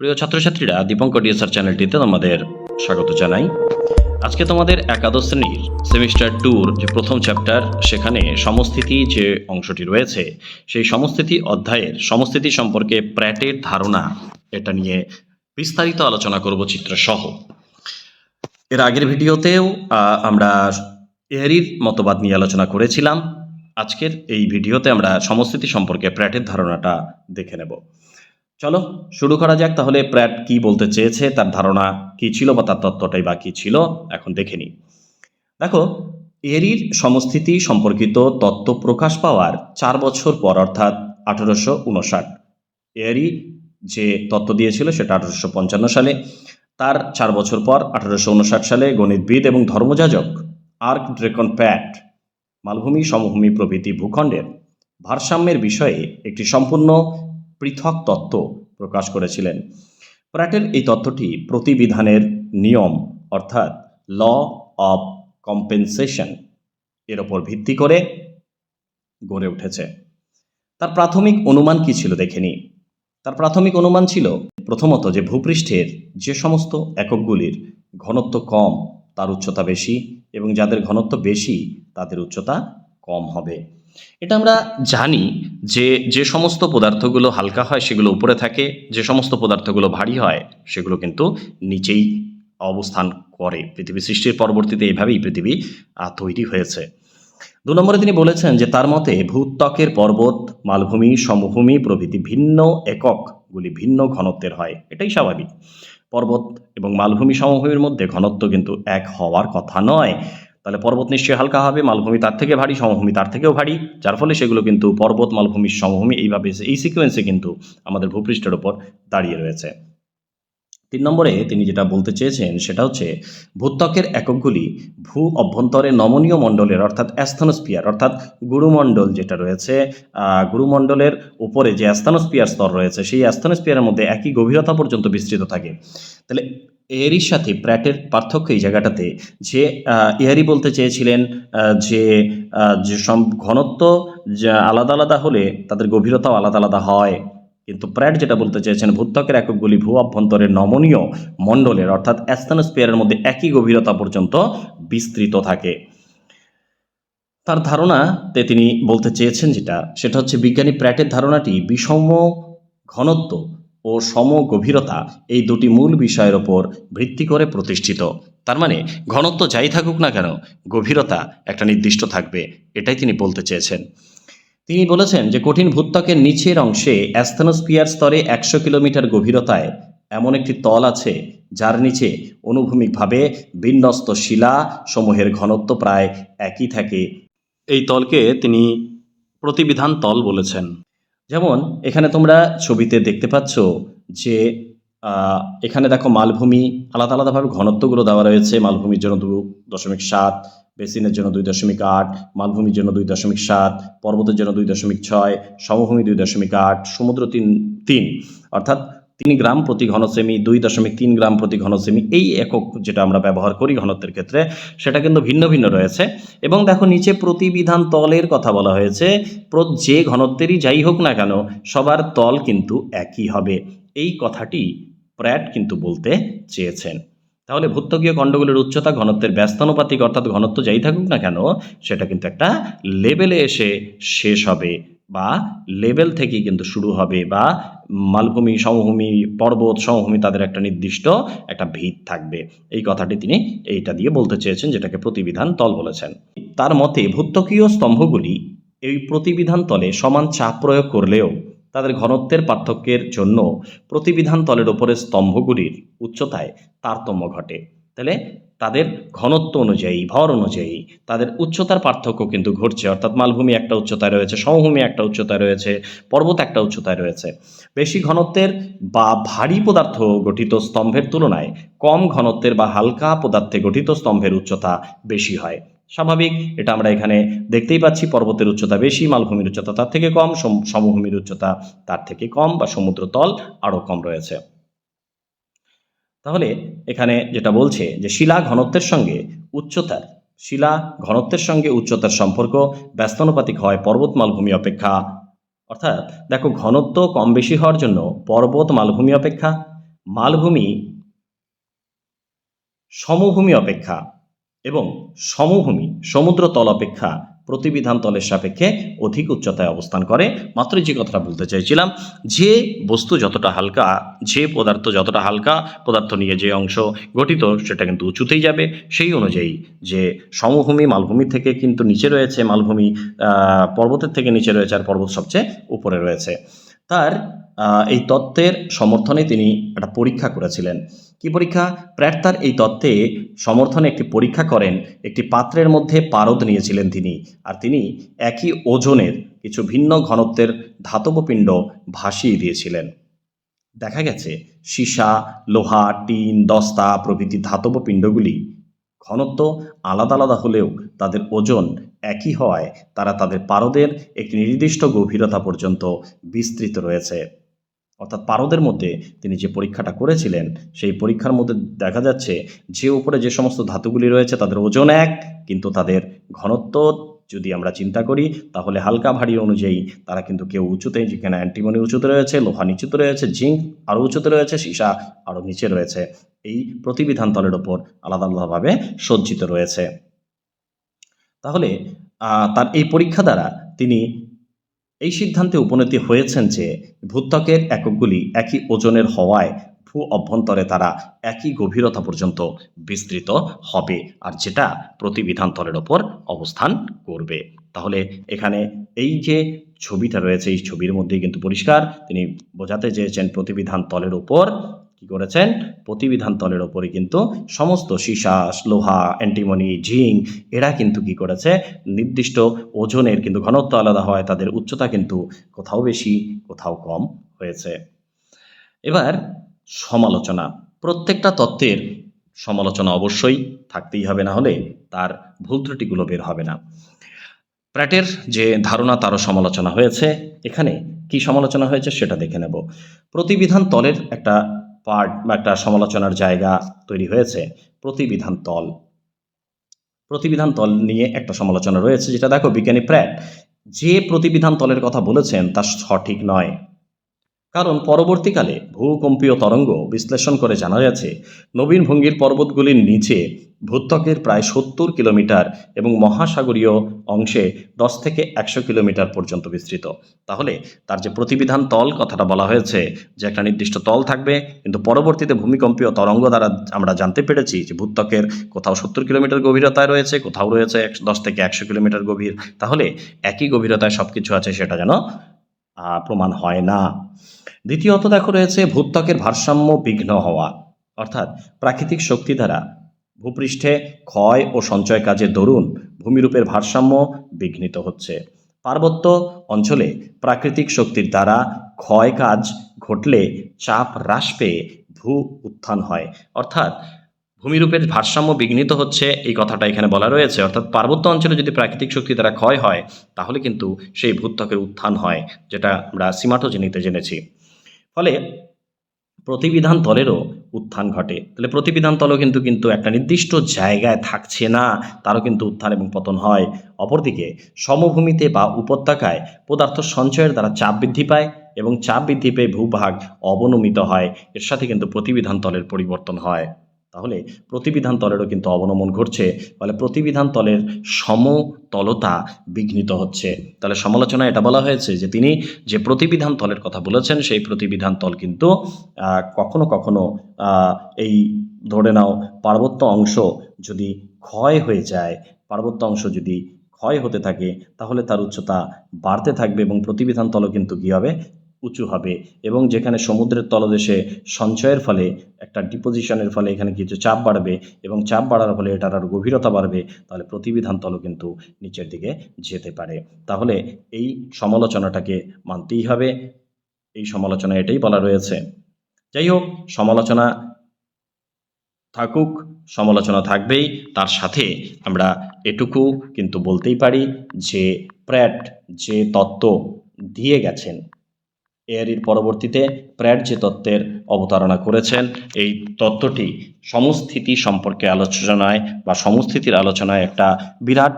প্রিয় ছাত্রছাত্রীরা, দীপঙ্কর ডিএসআর চ্যানেলটিতে তোমাদের স্বাগত জানাই। আজকে তোমাদের একাদশ শ্রেণির সেমিস্টার টুর যে প্রথম চ্যাপ্টার, সেখানে সমস্থিতি যে অংশটি রয়েছে, সেই সমস্থিতি অধ্যায়ের সমস্থিতি সম্পর্কে প্র্যাটের ধারণা এটা নিয়ে বিস্তারিত আলোচনা করব চিত্রসহ। এর আগের ভিডিওতেও আমরা এয়ারির মতবাদ নিয়ে আলোচনা করেছিলাম। আজকের এই ভিডিওতে আমরা সমস্থিতি সম্পর্কে প্র্যাটের ধারণাটা দেখে নেব। চলো, শুরু করা যাক। তাহলে প্র্যাট কি বলতে চেয়েছে, তার ধারণা কি ছিল বা তার তত্ত্বটাই বা কি ছিল, এখন দেখে নিই। দেখো, এরির সমস্থিতি সম্পর্কিত তত্ত্ব প্রকাশ পাওয়ার চার বছর পর, অর্থাৎ আঠারোশো উনষাট। এরি যে তত্ত্ব দিয়েছিল, সেটা আঠারোশো পঞ্চান্ন সালে। তার চার বছর পর, আঠারোশো উনষাট সালে গণিতবিদ এবং ধর্মযাজক আর্ক ড্রেকন প্যাট মালভূমি, সমভূমি প্রভৃতি ভূখণ্ডের ভারসাম্যের বিষয়ে একটি সম্পূর্ণ পৃথক তত্ত্ব প্রকাশ করেছিলেন। প্র্যাটের এই তত্ত্বটি প্রতিবিধানের নিয়ম, অর্থাৎ ল অব কম্পেনসেশন, এর ওপর ভিত্তি করে গড়ে উঠেছে। তার প্রাথমিক অনুমান কি ছিল দেখে নিই। তার প্রাথমিক অনুমান ছিল, প্রথমত যে ভূপৃষ্ঠের যে সমস্ত এককগুলির ঘনত্ব কম, তার উচ্চতা বেশি এবং যাদের ঘনত্ব বেশি, তাদের উচ্চতা কম হবে। এটা আমরা জানি যে যে সমস্ত পদার্থগুলো হালকা হয় সেগুলো উপরে থাকে, যে সমস্ত পদার্থগুলো ভারী হয় সেগুলো কিন্তু নিচেই অবস্থান করে। পৃথিবী সৃষ্টির পরবর্তীতে এইভাবেই পৃথিবী তৈরি হয়েছে। দু নম্বরে তিনি বলেছেন যে, তার মতে ভূত্বকের পর্বত, মালভূমি, সমভূমি প্রভৃতি ভিন্ন এককগুলি ভিন্ন ঘনত্বের হয়। এটাই স্বাভাবিক। পর্বত এবং মালভূমি সমভূমির মধ্যে ঘনত্ব কিন্তু এক হওয়ার কথা নয়। তাহলে পর্বত নিশ্চয়ই হালকা হবে, মালভূমি তার থেকে ভারী, সমভূমি তার থেকেও ভারী। যার ফলে সেগুলো কিন্তু পর্বত, মালভূমি, সমভূমি এইভাবে এই সিকোয়েন্সে কিন্তু আমাদের ভূপৃষ্ঠের ওপর দাঁড়িয়ে রয়েছে। তিন নম্বরে তিনি যেটা বলতে চেয়েছেন সেটা হচ্ছে, ভূত্বকের এককগুলি ভূ অভ্যন্তরে নমনীয় মণ্ডলের অর্থাৎ অ্যাস্থনোস্পিয়ার অর্থাৎ গুরুমণ্ডল যেটা রয়েছে গুরুমণ্ডলের উপরে যে অ্যাস্থনোস্পিয়ার স্তর রয়েছে, সেই অ্যাস্থনোস্পিয়ারের মধ্যে একই গভীরতা পর্যন্ত বিস্তৃত থাকে। তাহলে এরির সাথে প্র্যাটের পার্থক্য এই জায়গাটাতে যে এয়ারি বলতে চেয়েছিলেন যে ঘনত্ব আলাদা আলাদা হলে তাদের গভীরতাও আলাদা আলাদা হয়। কিন্তু প্র্যাট যেটা বলতে চেয়েছেন, ভূত্বকের এককগুলি ভূ অভ্যন্তরের নমনীয় মণ্ডলের, অর্থাৎ অ্যাস্থনোস্পিয়ারের মধ্যে একই গভীরতা পর্যন্ত বিস্তৃত থাকে। তার ধারণাতে তিনি বলতে চেয়েছেন যেটা, সেটা হচ্ছে বিজ্ঞানী প্র্যাটের ধারণাটি বিষম ঘনত্ব ও সম গভীরতা এই দুটি মূল বিষয়ের ওপর ভিত্তি করে প্রতিষ্ঠিত। তার মানে ঘনত্ব যাই থাকুক না কেন, গভীরতা একটা নির্দিষ্ট থাকবে, এটাই তিনি বলতে চেয়েছেন। তিনি বলেছেন যে, কঠিন ভূত্বকের নিচের অংশে অ্যাস্থনোস্পিয়ার স্তরে একশো কিলোমিটার গভীরতায় এমন একটি তল আছে, যার নিচে অনুভূমিকভাবে বিন্যস্ত শিলা সমূহের ঘনত্ব প্রায় একই থাকে। এই তলকে তিনি প্রতিবিধান তল বলেছেন। যেমন এখানে তোমরা ছবিতে দেখতে পাচ্ছ যে এখানে দেখো মালভূমি আলাদা আলাদাভাবে ঘনত্বগুলো দেওয়া রয়েছে। মালভূমির জন্য দু দশমিক সাত, বেসিনের জন্য দুই দশমিক আট, মালভূমির জন্য দুই দশমিক সাত, পর্বতের জন্য দুই দশমিক ছয়, সমভূমি দুই দশমিক আট, সমুদ্র তিন তিন। অর্থাৎ তিন গ্রাম প্রতি ঘনসেমি, দুই দশমিক তিন গ্রাম প্রতি ঘনসেমি এই একক যেটা আমরা ব্যবহার করি ঘনত্বের ক্ষেত্রে, সেটা কিন্তু ভিন্ন ভিন্ন রয়েছে। এবং দেখো নিচে প্রতিবিধান তলের কথা বলা হয়েছে যে ঘনত্বেরই যাই হোক না কেন, সবার তল কিন্তু একই হবে। এই কথাটি প্র্যাট কিন্তু বলতে চেয়েছেন। তাহলে ভূত্বকীয় খণ্ডগুলির উচ্চতা, ঘনত্বের ব্যস্তানুপাতিক অর্থাৎ ঘনত্ব যাই থাকুক না কেন, সেটা কিন্তু একটা লেভেলে এসে শেষ হবে। বা লেভেল থেকেই কিন্তু শুরু হবে বা মালভূমি, সমভূমি, পর্বত, সমভূমি তাদের একটা নির্দিষ্ট একটা ভিত থাকবে। এই কথাটি তিনি এইটা দিয়ে বলতে চেয়েছেন, যেটাকে প্রতিবিধান তল বলেছেন। তার মতে ভূত্বকীয় স্তম্ভগুলি এই প্রতিবিধান তলে সমান চাপ প্রয়োগ করলেও তাদের ঘনত্বের পার্থক্যের জন্য প্রতিবিধান তলের ওপরের স্তম্ভগুলির উচ্চতায় তারতম্য ঘটে। তাহলে তাদের ঘনত্ব অনুযায়ী, ভর অনুযায়ী তাদের উচ্চতার পার্থক্য কিন্তু ঘটছে। অর্থাৎ মালভূমি একটা উচ্চতায় রয়েছে, সমভূমি একটা উচ্চতায় রয়েছে, পর্বত একটা উচ্চতায় রয়েছে। বেশি ঘনত্বের বা ভারী পদার্থ গঠিত স্তম্ভের তুলনায় কম ঘনত্বের বা হালকা পদার্থে গঠিত স্তম্ভের উচ্চতা বেশি হয়। স্বাভাবিক, এটা আমরা এখানে দেখতেই পাচ্ছি, পর্বতের উচ্চতা বেশি, মালভূমির উচ্চতা তার থেকে কম, সম- সমভূমির উচ্চতা তার থেকে কম বা সমুদ্র তল আরও কম রয়েছে। তাহলে এখানে যেটা বলছে যে শিলা ঘনত্বের সঙ্গে উচ্চতার, শিলা ঘনত্বের সঙ্গে উচ্চতার সম্পর্ক ব্যস্তানুপাতিক হয় পর্বত মালভূমি অপেক্ষা। অর্থাৎ দেখো ঘনত্ব কম বেশি হওয়ার জন্য পর্বত মালভূমি অপেক্ষা মালভূমি সমভূমি অপেক্ষা এবং সমভূমি সমুদ্র তল অপেক্ষা প্রতিবিধান তলের সাপেক্ষে অধিক উচ্চতায় অবস্থান করে। মাত্র যে কথাটা বলতে চাইছিলাম, যে বস্তু যতটা হালকা, যে পদার্থ যতটা হালকা, পদার্থ নিয়ে যে অংশ গঠিত, সেটা কিন্তু উঁচুতেই যাবে। সেই অনুযায়ী যে সমভূমি, মালভূমি থেকে কিন্তু নিচে রয়েছে, মালভূমি পর্বতের থেকে নিচে রয়েছে আর পর্বত সবচেয়ে উপরে রয়েছে। তার এই তত্ত্বের সমর্থনে তিনি একটা পরীক্ষা করেছিলেন। কি পরীক্ষা? প্র্যাট তার এই তত্ত্বে সমর্থনে একটি পরীক্ষা করেন, একটি পাত্রের মধ্যে পারদ নিয়েছিলেন তিনি, আর তিনি একই ওজনের কিছু ভিন্ন ঘনত্বের ধাতব পিণ্ড ভাসিয়ে দিয়েছিলেন। দেখা গেছে, সীসা, লোহা, টিন, দস্তা প্রভৃতি ধাতব পিণ্ডগুলি ঘনত্ব আলাদা আলাদা হলেও তাদের ওজন একই হওয়ায় তারা তাদের পারদের একটি নির্দিষ্ট গভীরতা পর্যন্ত বিস্তৃত রয়েছে। অর্থাৎ পারদের মধ্যে তিনি যে পরীক্ষাটা করেছিলেন, সেই পরীক্ষার মধ্যে দেখা যাচ্ছে যে উপরে যে সমস্ত ধাতুগুলি রয়েছে তাদের ওজন এক, কিন্তু তাদের ঘনত্ব যদি আমরা চিন্তা করি, তাহলে হালকা ভারী অনুযায়ী তারা কিন্তু কেউ উঁচুতে যেখানে অ্যান্টিমনি উঁচুতে রয়েছে, লোহা নিচুতে রয়েছে, জিঙ্ক আরও উঁচুতে রয়েছে, সীসা আরও নিচে রয়েছে। এই প্রতিবিধান তলের ওপর আলাদা আলাদাভাবে সজ্জিত রয়েছে। তাহলে তার এই পরীক্ষা দ্বারা তিনি এই সিদ্ধান্তে উপনীত হয়েছেন যে ভূত্বকের এককগুলি একই ওজনের হওয়ায় ভূ অভ্যন্তরে তারা একই গভীরতা পর্যন্ত বিস্তৃত হবে আর যেটা প্রতিবিধান তলের ওপর অবস্থান করবে। তাহলে এখানে এই যে ছবিটা রয়েছে, এই ছবির মধ্যেই কিন্তু পরিষ্কার, তিনি বোঝাতে চেয়েছেন প্রতিবিধান তলের ওপর কি করেছেন? প্রতিবিধান তলের ওপরে কিন্তু সমস্ত সীসা, লোহা, অ্যান্টিমনি, জিঙ্ক, এরা কিন্তু কি করেছে? নির্দিষ্ট ওজনের কিন্তু ঘনত্ব আলাদা হয়, তাদের উচ্চতা কিন্তু কোথাও বেশি, কোথাও কম হয়েছে। এবার সমালোচনা। প্রত্যেকটা তত্ত্বের সমালোচনা অবশ্যই থাকতেই হবে, না হলে তার ভুল ত্রুটিগুলো বের হবে না। প্র্যাটের যে ধারণা, তারও সমালোচনা হয়েছে। এখানে কি সমালোচনা হয়েছে সেটা দেখে নেব। প্রতিবিধান তলের একটা পার্ট বা একটা সমালোচনার জায়গা তৈরি হয়েছে, প্রতিবিধান তল। প্রতিবিধান তল নিয়ে একটা সমালোচনা রয়েছে, যেটা দেখো বিজ্ঞানী প্র্যাট, যে প্রতিবিধান তলের কথা বলেছেন তা সঠিক নয়। কারণ পরবর্তীকালে ভূকম্পীয় তরঙ্গ বিশ্লেষণ করে জানা গেছে, নবীন ভঙ্গির পর্বতগুলির নিচে ভূত্বকের প্রায় সত্তর কিলোমিটার এবং মহাসাগরীয় অংশে দশ থেকে একশো কিলোমিটার পর্যন্ত বিস্তৃত। তাহলে তার যে প্রতিবিধান তল কথাটা বলা হয়েছে যে একটা নির্দিষ্ট তল থাকবে, কিন্তু পরবর্তীতে ভূমিকম্পীয় তরঙ্গ দ্বারা আমরা জানতে পেরেছি যে ভূত্বকের কোথাও সত্তর কিলোমিটার গভীরতায় রয়েছে, কোথাও রয়েছে দশ থেকে একশো কিলোমিটার গভীর। তাহলে একই গভীরতায় সব কিছু আছে সেটা যেন প্রমাণ হয় না। দ্বিতীয়ত দেখো রয়েছে ভূত্বকের ভারসাম্য বিঘ্ন হওয়া, অর্থাৎ প্রাকৃতিক শক্তি দ্বারা ভূপৃষ্ঠে ক্ষয় ও সঞ্চয় কাজের দরুন ভূমিরূপের ভারসাম্য বিঘ্নিত হচ্ছে। পার্বত্য অঞ্চলে প্রাকৃতিক শক্তির দ্বারা ক্ষয় কাজ ঘটলে চাপ হ্রাস পেয়ে ভূ উত্থান হয়। অর্থাৎ ভূমিরূপের ভারসাম্য বিঘ্নিত হচ্ছে এই কথাটা এখানে বলা রয়েছে। অর্থাৎ পার্বত্য অঞ্চলে যদি প্রাকৃতিক শক্তি দ্বারা ক্ষয় হয়, তাহলে কিন্তু সেই ভূত্বকের উত্থান হয়, যেটা আমরা সীমাটোজেনিতে জেনেছি। ফলে প্রতিবিধান তলেরও উত্থান ঘটে। তাহলে প্রতিবিধান তলও কিন্তু কিন্তু একটা নির্দিষ্ট জায়গায় থাকছে না, তারও কিন্তু উত্থান এবং পতন হয়। অপরদিকে সমভূমিতে বা উপত্যকায় পদার্থ সঞ্চয়ের দ্বারা চাপ বৃদ্ধি পায় এবং চাপ বৃদ্ধি পেয়ে ভূভাগ অবনমিত হয়। এর সাথে কিন্তু প্রতিবিধান তলের পরিবর্তন হয়। তাহলে প্রতিবিধান তলেরও কিন্তু অবনমন ঘটছে। ফলে প্রতিবিধান তলের সমতলতা বিঘ্নিত হচ্ছে। তাহলে সমালোচনায় এটা বলা হয়েছে যে তিনি যে প্রতিবিধান তলের কথা বলেছেন, সেই প্রতিবিধান তল কিন্তু কখনো কখনো এই ধরে নাও পার্বত্য অংশ যদি ক্ষয় হয়ে যায়, পার্বত্য অংশ যদি ক্ষয় হতে থাকে, তাহলে তার উচ্চতা বাড়তে থাকবে এবং প্রতিবিধান তলও কিন্তু কী হবে? উঁচু হবে এবং যেখানে সমুদ্রের তলদেশে সঞ্চয়ের ফলে, একটা ডিপোজিশনের ফলে এখানে কিছু চাপ বাড়বে এবং চাপ বাড়ার ফলে এটার আরও গভীরতা বাড়বে, তাহলে প্রতিবিধান তল কিন্তু নিচের দিকে যেতে পারে। তাহলে এই সমালোচনাটাকে মানতেই হবে। এই সমালোচনা এটাই বলা রয়েছে। যাই হোক, সমালোচনা থাকুক, সমালোচনা থাকবেই। তার সাথে আমরা এটুকু কিন্তু বলতেই পারি যে, প্র্যাট যে তত্ত্ব দিয়ে গেছেন এর পরবর্তীতে প্র্যাট যে তত্ত্বের অবতারণা করেছেন, এই তত্ত্বটি সমস্থিতি সম্পর্কে আলোচনায় বা সমস্থিতির আলোচনায় একটা বিরাট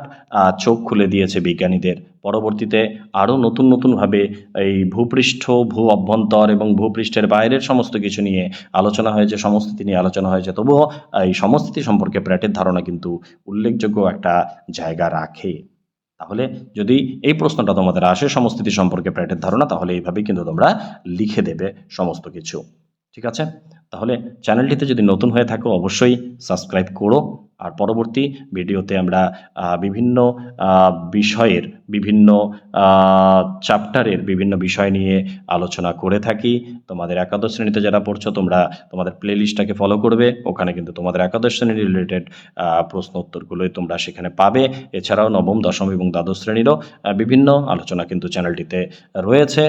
চোখ খুলে দিয়েছে বিজ্ঞানীদের। পরবর্তীতে আরও নতুন নতুনভাবে এই ভূপৃষ্ঠ, ভূ অভ্যন্তর এবং ভূপৃষ্ঠের বাইরের সমস্ত কিছু নিয়ে আলোচনা হয়েছে, সমস্থিতি নিয়ে আলোচনা হয়েছে। তবুও এই সমস্থিতি সম্পর্কে প্র্যাটের ধারণা কিন্তু উল্লেখযোগ্য একটা জায়গা রাখে। তাহলে যদি এই প্রশ্নটা তোমাদের আসে সমস্থিতি সম্পর্কে প্যাটের ধারণা, তাহলে এইভাবেই কিন্তু তোমরা লিখে দেবে সমস্ত কিছু। ঠিক আছে? তাহলে চ্যানেলটিতে যদি নতুন হয়ে থাকো, অবশ্যই সাবস্ক্রাইব করো। আর পরবর্তী ভিডিওতে আমরা বিভিন্ন বিষয়ের বিভিন্ন চ্যাপ্টারের বিভিন্ন বিষয় নিয়ে আলোচনা করে থাকি। তোমাদের একাদশ শ্রেণীতে যারা পড়ছো, তোমরা তোমাদের প্লেলিস্টটাকে ফলো করবে। ওখানে কিন্তু তোমাদের একাদশ শ্রেণির রিলেটেড প্রশ্ন উত্তরগুলোই তোমরা সেখানে পাবে। এছাড়াও নবম, দশম এবং দ্বাদশ শ্রেণীরও বিভিন্ন আলোচনা কিন্তু চ্যানেলটিতে রয়েছে।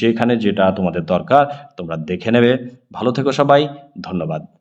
যেখানে যেটা তোমাদের দরকার, তোমরা দেখে নেবে। ভালো থেকো সবাই। ধন্যবাদ।